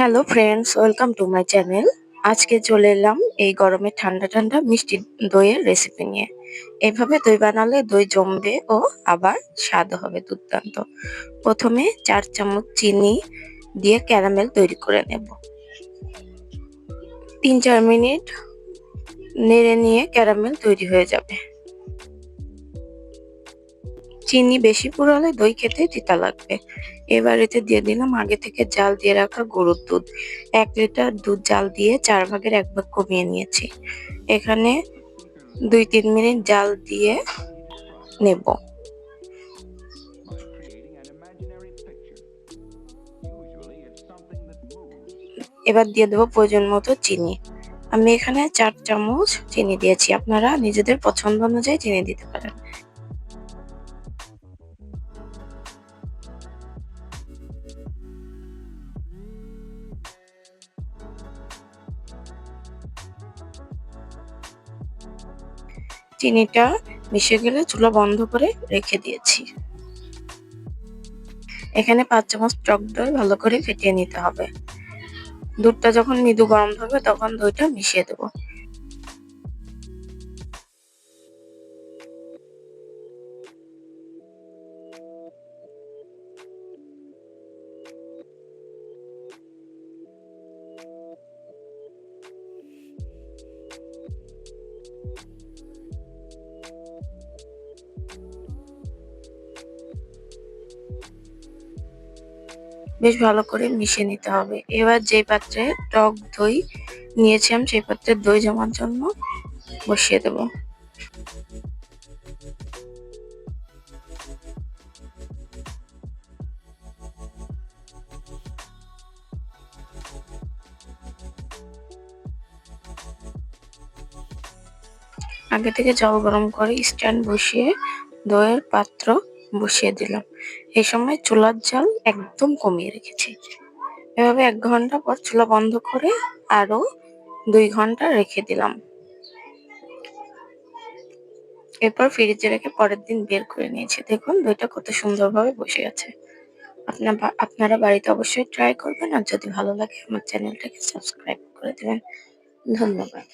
Hello friends welcome to my channel আজকে চলে এলাম এই গরমে ঠান্ডা ঠান্ডা মিষ্টি দইয়ের রেসিপি নিয়ে। এইভাবে দই বানালে দই জমবে ও আবার স্বাদ হবে দুর্দান্ত। প্রথমে চার চামচ চিনি দিয়ে ক্যারামেল তৈরি করে নেব। তিন চার মিনিট নেড়ে নিয়ে ক্যারামেল তৈরি হয়ে যাবে। চিনি বেশি পুরালে দই খেতে তিতা লাগবে। এবার এতে দিয়ে দিলাম আগে থেকে জাল দিয়ে রাখা গরুর দুধ। এক লিটার দুধ জাল দিয়ে চার ভাগের এক ভাগ কমিয়ে নিয়েছি। এখানে দুই তিন মিনিট জাল দিয়ে নেব। এবার দিয়ে দেবো প্রয়োজন মতো চিনি। আমি এখানে চার চামচ চিনি দিয়েছি। আপনারা নিজেদের পছন্দ অনুযায়ী চিনি দিতে পারেন। চিনিটা মিশে গেলে চুলা বন্ধ করে রেখে দিয়েছি। এখানে পাঁচ চামচ টক দই ভালো করে ফেটিয়ে নিতে হবে। দুধটা যখন মৃদু গরম হবে তখন দইটা মিশিয়ে দেবো। বেশ ভালো করে মিশিয়ে নিতে হবে। এবার যে পাত্রে টক দই নিয়েছিলাম, সেই পাত্রে দই জমার জন্য বসিয়ে দেব। আগে থেকে জল গরম করে স্ট্যান্ড বসিয়ে দইয়ের পাত্র বসিয়ে দিলাম। এই সময় চুলার জাল একদম কমিয়ে রেখেছি। এভাবে এক ঘণ্টা পর চুলা বন্ধ করে আরও দুই ঘণ্টা রেখে দিলাম। এরপর ফ্রিজে রেখে পরের দিন বের করে নিয়েছি। দেখুন, দইটা কত সুন্দরভাবে বসে আছে। আপনার আপনারা বাড়িতে অবশ্যই ট্রাই করবেন। আর যদি ভালো লাগে, আমার চ্যানেলটাকে সাবস্ক্রাইব করে দেবেন। ধন্যবাদ।